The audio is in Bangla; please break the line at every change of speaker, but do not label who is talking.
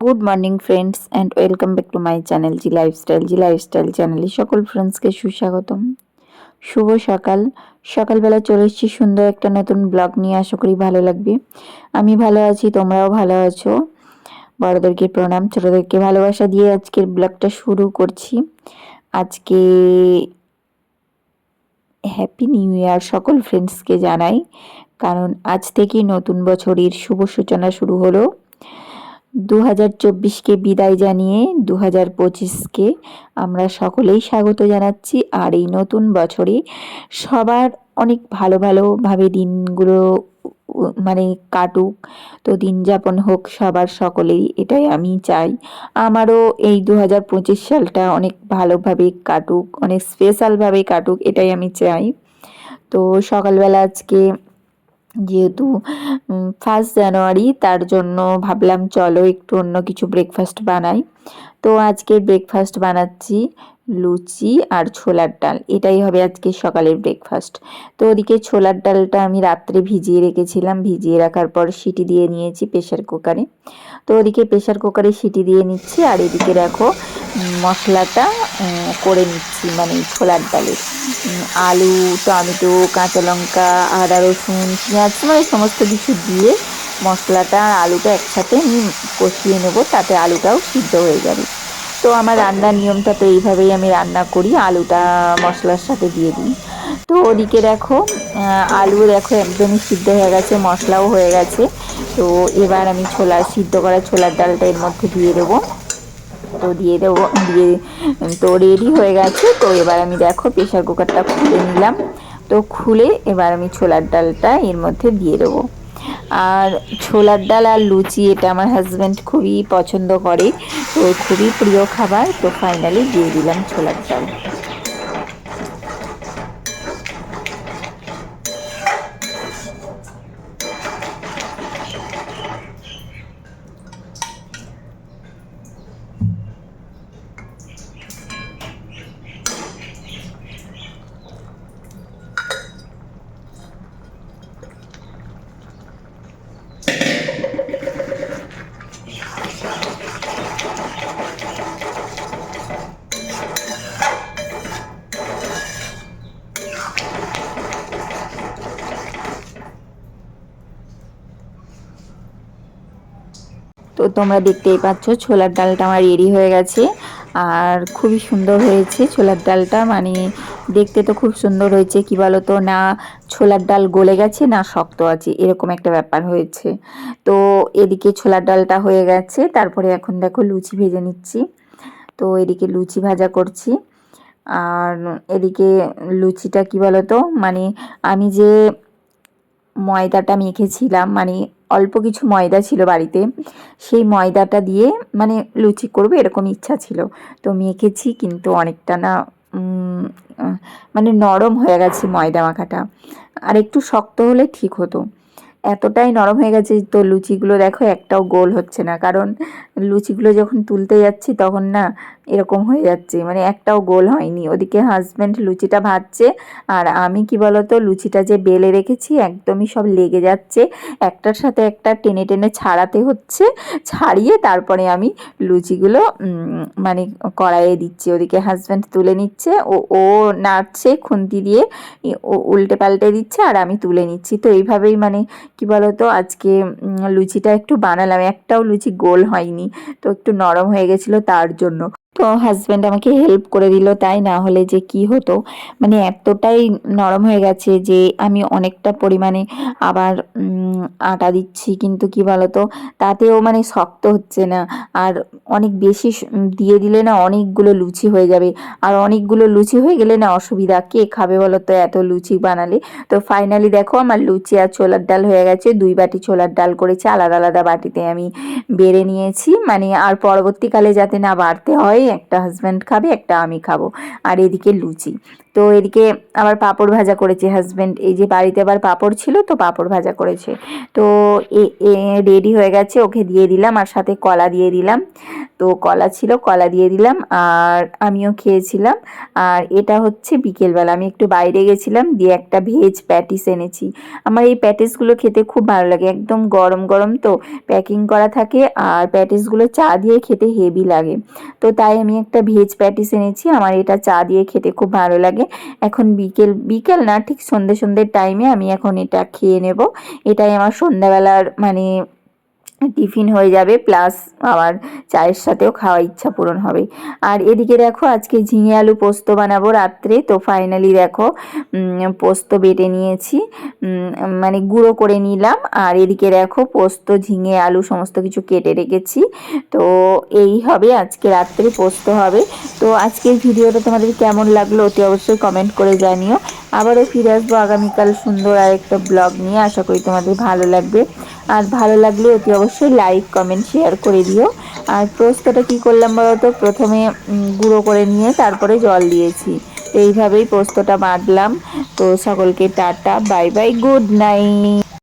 Good morning friends and welcome back to my channel Z lifestyle Z lifestyle চ্যানেলে সকল ফ্রেন্ডসকে সুস্বাগতম। শুভ সকাল। সকালবেলা চলে এসেছি সুন্দর একটা নতুন ব্লগ নিয়ে, আশা করি ভালো লাগবে। আমি ভালো আছি, তোমরাও ভালো আছো। বড়োদেরকে প্রণাম, ছোটোদেরকে ভালোবাসা দিয়ে আজকের ব্লগটা শুরু করছি। আজকে হ্যাপি নিউ ইয়ার সকল ফ্রেন্ডসকে জানাই, কারণ আজ থেকেই নতুন বছরের শুভ সূচনা শুরু হলো। দু হাজার চব্বিশকে বিদায় জানিয়ে দু হাজার পঁচিশকে আমরা সকলেই স্বাগত জানাচ্ছি আর এই নতুন বছরে সবার অনেক ভালো ভালোভাবে দিনগুলো মানে কাটুক, তো দিন যাপন হোক সবার সকলেই এটাই আমি চাই। আমারও এই দু হাজার পঁচিশ সালটা অনেক ভালোভাবে কাটুক, অনেক স্পেশালভাবে কাটুক, এটাই আমি চাই। তো সকালবেলা আজকে যেহেতু ফার্স্ট জানুয়ারি তার জন্য ভাবলাম চলো একটু অন্য কিছু ব্রেকফাস্ট বানাই। তো আজকে ব্রেকফাস্ট বানাচ্ছি লুচি আর ছোলার ডাল। এটাই হবে আজকে সকালের ব্রেকফাস্ট তো ওদিকে ছোলার ডালটা আমি রাত্রে ভিজিয়ে রেখেছিলাম। ভিজিয়ে রাখার পর সিটি দিয়ে নিয়েছি প্রেশার কুকারে। তো ওদিকে প্রেশার কুকারে সিটি দিয়ে নিচ্ছি আর এদিকে দেখো মশলাটা করে নিচ্ছি মানে ছোলার ডালের আলু, টমেটো, কাঁচা লঙ্কা, আদা, রসুন, পেঁয়াজ মানে সমস্ত কিছু দিয়ে মশলাটা আর আলুটা একসাথে আমি কষিয়ে নেব, তাতে আলুটাও সিদ্ধ হয়ে যাবে। তো আমার রান্নার নিয়মটা তো এইভাবেই আমি রান্না করি, আলুটা মশলার সাথে দিয়ে দিই। তো ওদিকে দেখো আলু দেখো একদমই সিদ্ধ হয়ে গেছে, মশলাও হয়ে গেছে। তো এবার আমি ছোলা, সিদ্ধ করা ছোলার ডালটা এর মধ্যে দিয়ে দেবো। তো দিয়ে দেবো, দিয়ে, তো রেডি হয়ে গেছে। তো এবার আমি দেখো প্রেশার কুকারটা খুলে নিলাম। তো খুলে এবার আমি ছোলার ডালটা এর মধ্যে দিয়ে দেবো। আর ছোলার ডাল আর লুচি, এটা আমার হাজব্যান্ড খুবই পছন্দ করে। তো খুবই প্রিয় খাবার। তো ফাইনালি দিয়ে দিলাম ছোলার ডাল। তো তোমরা দেখতেই পাচ্ছ ছোলার ডালটা আমার রেডি হয়ে গেছে। আর খুবই সুন্দর হয়েছে ছোলার ডালটা মানে দেখতে তো খুব সুন্দর হয়েছে, কি বলো তো না ছোলার ডাল গলে গেছে, না শক্ত আছে, এরকম একটা ব্যাপার হয়েছে। তো এদিকে ছোলার ডালটা হয়ে গেছে, তারপরে এখন দেখো লুচি ভেজে নিচ্ছি। তো এদিকে লুচি ভাজা করছি। আর এদিকে লুচিটা কি বলো তো মানে আমি যে ময়দাটা মেখেছিলাম মানে অল্প কিছু ময়দা ছিল বাড়িতে, সেই ময়দাটা দিয়ে মানে লুচি করবে এরকম ইচ্ছা ছিল। তো মেখেছি কিন্তু অনেকটা না মানে নরম হয়ে গেছে ময়দা মাখাটা। আর একটু শক্ত হলে ঠিক হতো। এতটাই নরম হয়ে গেছে তো লুচিগুলো দেখো একটাও গোল হচ্ছে না। কারণ লুচিগুলো যখন তুলতে যাচ্ছি তখন না এরকম হয়ে যাচ্ছে মানে একটাও গোল হয়নি। ওদিকে হাজব্যান্ড লুচিটা ভাজছে আর আমি কি বলতো, লুচিটা যে বেলে রেখেছি একদমই সব লেগে যাচ্ছে। একটার সাথে একটা টেনে টেনে ছাড়াতে হচ্ছে, ছাড়িয়ে তারপরে আমি লুচিগুলো মানে কড়াইয়ে দিচ্ছি। ওদিকে হাজব্যান্ড তুলে নিচ্ছে, ও ও নাড়ছে, খুন্তি দিয়ে উল্টে পাল্টে দিচ্ছে আর আমি তুলে নিচ্ছি। তো এইভাবেই মানে কি বলতো? আজকে লুচিটা একটু বানালাম, একটাও লুচি গোল হয়নি, তো একটু নরম হয়ে গেছিল তার জন্য। তো হাজব্যান্ড আমাকে হেল্প করে দিল, তাই না হলে যে কি হতো? মানে এতটাই নরম হয়ে গেছে যে আমি অনেকটা পরিমাণে আবার আটা দিচ্ছি, কিন্তু কি বলতো? তাতেও মানে শক্ত হচ্ছে না। আর অনেক বেশি দিয়ে দিলে না অনেকগুলো লুচি হয়ে যাবে। আর অনেকগুলো লুচি হয়ে গেলে না অসুবিধা, কে খাবে বলো তো এত লুচি বানালে? তো ফাইনালি দেখো আমার লুচি আর ছোলার ডাল হয়ে গেছে, দুই বাটি ছোলার ডাল করেছি, আলাদা আলাদা বাটিতে আমি বেড়ে নিয়েছি। মানে আর পরবর্তীকালে যাতে না বাড়তে হয় একটা হাজব্যান্ড খাবে একটা আমি খাব। আর এদিকে লুচি। তো এদিকে আবার পাঁপড় ভাজা করেছে হাজব্যান্ড এই যে বাড়িতে আবার পাঁপড় ছিল, তো পাঁপড় ভাজা করেছে। তো এ রেডি হয়ে গেছে, ওকে দিয়ে দিলাম আর সাথে কলা দিয়ে দিলাম। তো কলা ছিল, কলা দিয়ে দিলাম আর আমিও খেয়েছিলাম। আর এটা হচ্ছে বিকেলবেলা, আমি একটু বাইরে গেছিলাম, দিয়ে একটা ভেজ প্যাটিস এনেছি। আমার এই প্যাটিসগুলো খেতে খুব ভালো লাগে, একদম গরম গরম তো প্যাকিং করা থাকে আর প্যাটিসগুলো চা দিয়ে খেতে হেভি লাগে। তো তাই আমি একটা ভেজ প্যাটিস এনেছি, আমার এটা চা দিয়ে খেতে খুব ভালো লাগে। এখন বিকেল বিকেল না, ঠিক সন্ধে সন্ধ্যের টাইমে আমি এখন এটা খেয়ে নেব। এটাই আমার সন্ধ্যাবেলার মানে টিফিন হয়ে যাবে, প্লাস আবার চায়ের সাথেও খাওয়া ইচ্ছা পূরণ হবে। আর এদিকে দেখো, আজকে ঝিঙে আলু পোস্ত বানাবো রাত্রে। তো ফাইনালি দেখো পোস্ত বেটে নিয়েছি। মানে গুঁড়ো করে নিলাম। আর এদিকে দেখো, পোস্ত, ঝিঙে আলু সমস্ত কিছু কেটে রেখেছি। তো এই হবে আজকে রাত্রে পোস্ত হবে। তো আজকের ভিডিওটা তোমাদের কেমন লাগল অতি অবশ্যই কমেন্ট করে জানিও। আবারও ফিরে আসব আগামীকাল সুন্দর আর একটা ব্লগ নিয়ে। আশা করি তোমাদের ভালো লাগবে। আর ভালো লাগলে অতি অবশ্যই লাইক কমেন্ট শেয়ার করে দিও। আর পোস্তটা কি করলাম বলতো? প্রথমে গুঁড়ো করে নিয়ে তারপরে জল দিয়েছি। এইভাবেই পোস্তটা বাঁধলাম। তো সকলকে tata bye bye good night